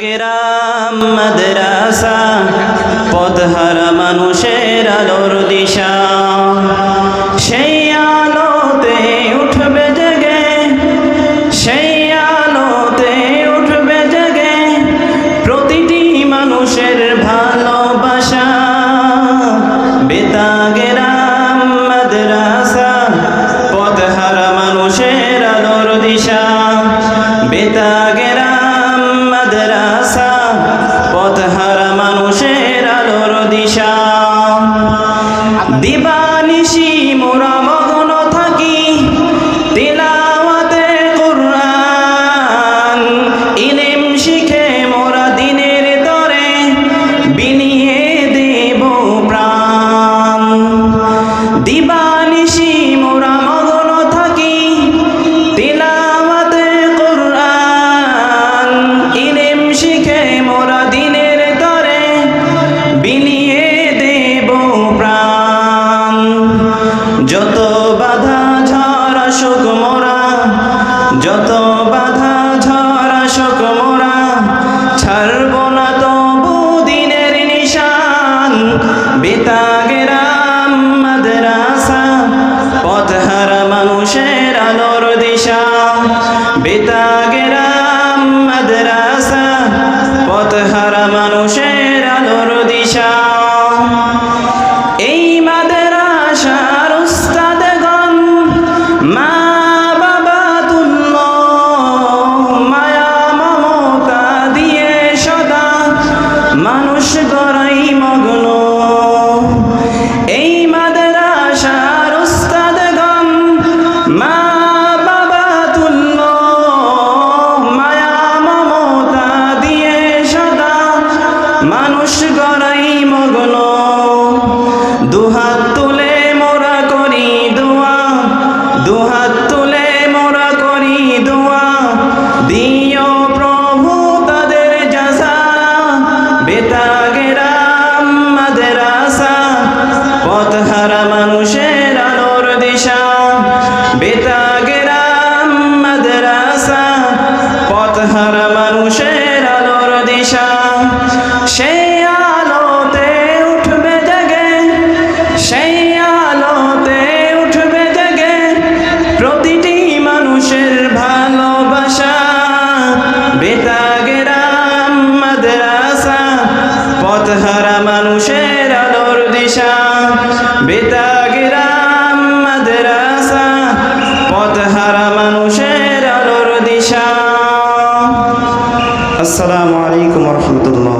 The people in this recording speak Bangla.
গেরাম মাদ্রাসা পদহারা মানুষের আলোর দিশা। বেতা গেরাম মাদ্রাসা পথহারা মানুষের আলোর দিশা। দিবানিশি মোরা মগ্ন থাকি, তিলাওয়াতে কুরআন। ইলম শিখে মোরা দিনের তরে বিনিয়ে মানুষের আলোর দিশা। বেতাগেরাম মাদ্রাসা, পথহারা মানুষের আলোর দিশা। এই মাদ্রাসার উস্তাদগণ মা বাবা তুল্য মায়া দিয়ে সদা মানুষ গড়াই দুহাত তুলে মোরা করি দোয়া, দুহাত তুলে মোরা করি দোয়া। দিও প্রভু তাদের জাসা বেতাগেরাম মাদ্রাসা পথহারা মানুষের আলোর দিশা বেতাগেরাম মাদ্রাসা পথহারা মানুষের আলোর দিশা। সেই বেতাগেরাম মাদ্রাসা পথহারা মানুষের দিশা। আসসালামু আলাইকুম রহমতুল্লাহ।